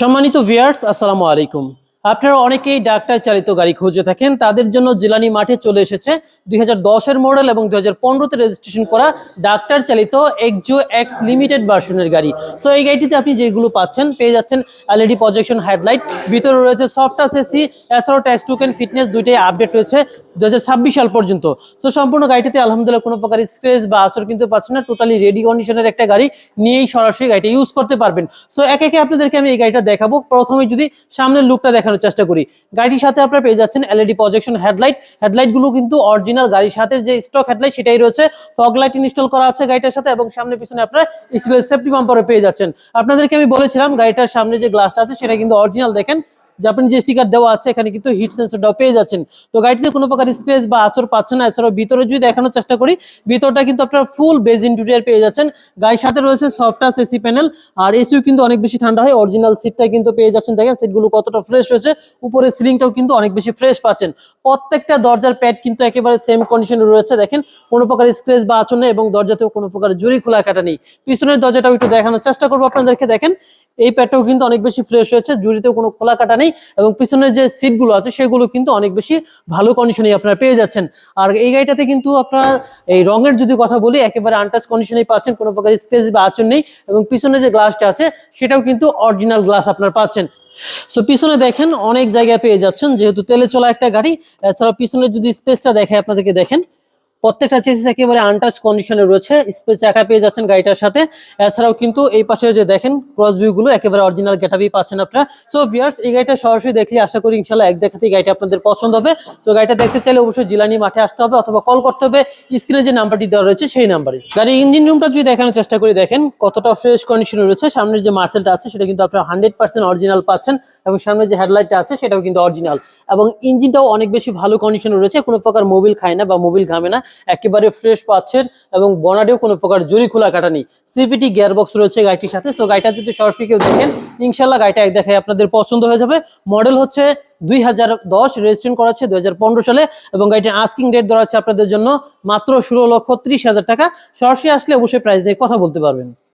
সম্মানিত ভিয়ার্স আসসালামু আলাইকুম। আপনারা অনেকেই ডাক্তার চালিত গাড়ি খুঁজে থাকেন। তাদের জন্য জিলানি মাঠে চলে এসেছে দুই এর মডেল এবং দুই হাজার রেজিস্ট্রেশন করা ডাক্তার চালিত এক্সজো এক্স লিমিটেড ভার্সনের গাড়ি। সো এই গাড়িটিতে আপনি যেগুলো পাচ্ছেন, পেয়ে যাচ্ছেন এলইডি প্রজেকশন হেডলাইট ভিতরে রয়েছে সফট এসি এছাড়াও ট্যাক্স টোকেন ফিটনেস দুইটাই আপডেট রয়েছে দুই হাজার ছাব্বিশ সাল পর্যন্ত। সো সম্পূর্ণ গাড়িটিতে আলহামদুলিল্লাহ কোনো প্রকার স্ক্রেচ বা আসর কিন্তু পাচ্ছেন না। টোটালি রেডি কন্ডিশনের একটা গাড়ি নিয়েই সরাসরি গাড়িটা ইউজ করতে পারবেন। সো একে একে আপনাদেরকে আমি এই গাড়িটা দেখাবো। প্রথমে যদি সামনের লুকটা দেখানোর চেষ্টা করি। গাড়ির সাথে আপনারা পেয়ে যাচ্ছেন এলইডি প্রজেকশন হেডলাইট হেডলাইটগুলো কিন্তু অরিজিনাল গাড়ির সাথে যে স্টক হেডলাইট সেটাই রয়েছে। ফগ লাইট ইনস্টল করা আছে গাড়িটার সাথে এবং সামনে পিছনে আপনারা স্টিলের সেফটি বাম্পারও পেয়ে যাচ্ছেন। আপনাদেরকে আমি বলেছিলাম গাড়িটার সামনে যে গ্লাসটা আছে সেটা কিন্তু অরিজিনাল দেখেন। জাপানি যে স্টিকার দেওয়া আছে, এখানে কিন্তু হিট সেন্সরটাও পেয়ে যাচ্ছেন। তো গাড়িতে কোনো প্রকার স্ক্রেচ বা আচর পাচ্ছেন না, এছাড়াও ভিতরে যদি দেখানোর চেষ্টা করি, ভিতরটা কিন্তু আপনার ফুল বেজ ইন্টেরিয়ার পেয়ে যাচ্ছেন। গাড়ির সাথে রয়েছে সফটাস এসি প্যানেল আর এসিও কিন্তু অনেক বেশি ঠান্ডা হয় অরিজিনাল সিটটা কিন্তু পেয়ে যাচ্ছেন। দেখেন সিটগুলো কতটা ফ্রেশ রয়েছে উপরে সিলিংটাও কিন্তু অনেক বেশি ফ্রেশ পাচ্ছেন। প্রত্যেকটা দরজার প্যাড কিন্তু একেবারে সেম কন্ডিশনে রয়েছে। দেখেন, কোনো প্রকার স্ক্রেচ বা আচর নেই এবং দরজাতেও কোনো প্রকার জুরি খোলা কাটা নেই। পিছনের দরজাটাও একটু দেখানোর চেষ্টা করব আপনাদেরকে। দেখেন এই প্যাডটাও কিন্তু অনেক বেশি ফ্রেশ রয়েছে জুড়িতেও কোনো খোলা কাটা নেই এবং পিছনের যে সিটগুলো আছে সেগুলো কিন্তু অনেক বেশি ভালো কন্ডিশনে আপনারা পেয়ে যাচ্ছেন। আর এই গাড়িটাতে কিন্তু আপনারা এই রঙের যদি কথা বলি, একেবারে আনটাচ কন্ডিশনেই পাচ্ছেন, কোনো প্রকার স্ক্রেচ বা আচর নেই এবং পিছনে যে গ্লাসটা আছে সেটাও কিন্তু অরিজিনাল গ্লাস আপনারা পাচ্ছেন। সো পিছনে দেখেন অনেক জায়গায় পেয়ে যাচ্ছেন, যেহেতু তেলে চলা একটা গাড়ি এছাড়া পিছনে যদি স্পেসটা দেখে আপনাদেরকে দেখেন। প্রত্যেকটা চেসিস একেবারে আনটাচ কন্ডিশনে রয়েছে। স্পেস চাকা পেয়ে যাচ্ছেন গাড়িটার সাথে। এছাড়াও কিন্তু এই পাশে যে দেখেন ক্রসগুলো একেবারে অরিজিনাল গেটাবি পাচ্ছেন আপনারা। সো ভিয়ার্স এই গাড়িটা সরাসরি দেখলে আশা করি ইনশাল্লাহ এক দেখাতেই গাড়িটা আপনাদের পছন্দ হবে। সো গাড়িটা দেখতে চাইলে অবশ্যই জিলানি মাঠে আসতে হবে অথবা কল করতে হবে। স্ক্রিনে যে নাম্বারটি দেওয়া রয়েছে সেই নাম্বারে গাড়ির ইঞ্জিন রুমটা যদি দেখানোর চেষ্টা করি, দেখেন কতটা ফ্রেশ কন্ডিশনে রয়েছে। সামনের যে মার্সেলটা আছে, সেটা কিন্তু আপনারা হান্ড্রেড পার্সেন্ট অরিজিনাল পাচ্ছেন এবং সামনে যে হেডলাইটটা আছে, সেটাও কিন্তু অরিজিনাল এবং ইঞ্জিনটাও অনেক বেশি ভালো কন্ডিশনে রয়েছে। কোনো প্রকার মোবিল খায় না বা মোবিল ঘামে না। একেবারে ফ্রেশ পাচ্ছেন এবং বনাডেও কোনো প্রকার জরি খোলা কাটা নেই। সিভিটি গিয়ারবক্স রয়েছে গাড়িটির সাথে। সো গাড়িটা যদি সরাসরি কেউ দেখেন ইনশাল্লাহ গাড়িটা এক দেখায় আপনাদের পছন্দ হয়ে যাবে। মডেল হচ্ছে দুই হাজার দশ রেজিস্ট্রেশন করা হচ্ছে দুই সালে এবং গাড়িটির আস্কিং রেট ধরা আছে আপনাদের জন্য মাত্র ষোলো লক্ষ ত্রিশ হাজার টাকা। সরাসরি আসলে অবশ্যই প্রাইস দিয়ে কথা বলতে পারবেন।